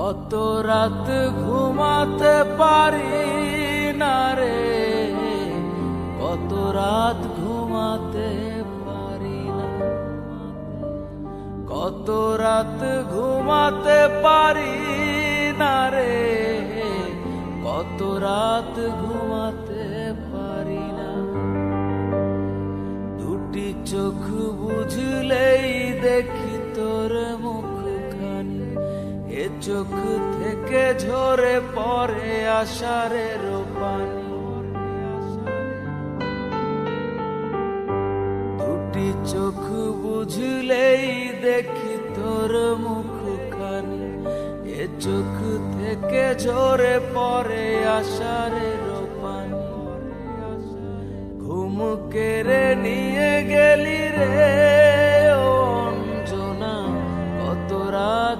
কত রাত ঘুমাতে পারি না রে। কত রাত ঘুমাতে পারি না। কত রাত ঘুমাতে পারি না রে। কত রাত ঘুমাতে পারি না। দুটি চোখ বুঝলেই দেখি চোখ থেকে ঝরে পরে আষাঢ়ের পানি দুটি চোখ বুঝলেই দেখি তোর মুখখানি। এ চোখ থেকে ঝরে পড়ে আষাঢ়ের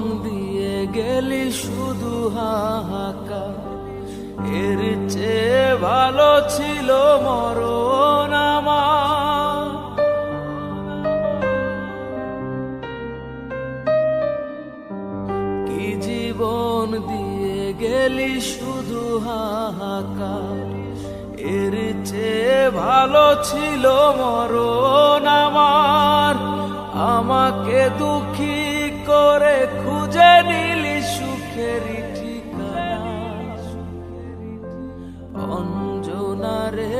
জীবন দিয়ে গেলি শুধু হাহাকার। এর চেয়ে ভালো ছিল মরণ আমার। কি জীবন দিয়ে গেলি শুধু হাহাকার? এর চেয়ে ভালো ছিল মরণ আমাকে দুঃখী খুঁজে নিলি সুখের ঠিকানা। অঞ্জনা রে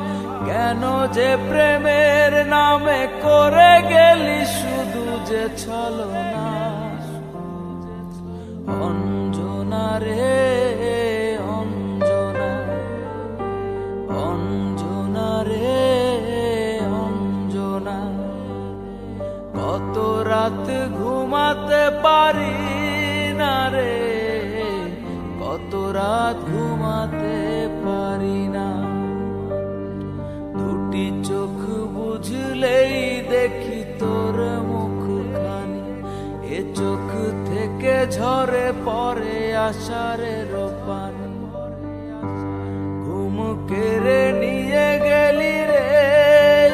কেন যে প্রেমের নামে করে গেলি শুধু যে ছলনা অঞ্জনা রে, অঞ্জনা। অঞ্জনা রে, অঞ্জনা। কত রাত ঘুমাতে পারি না রে, কত রাত ঘুমাতে চোখ বুঝলেই দেখি তোর মুখখানি। এ চোখ থেকে ঝরে পড়ে আষাঢ়ের পানি। ঘুম কেড়ে নিয়ে গেলি রে,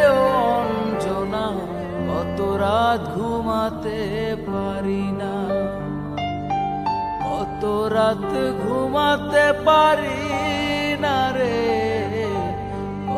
অঞ্জনা। কত রাত ঘুমাতে পারি না। কত রাত ঘুমাতে পারি না রে।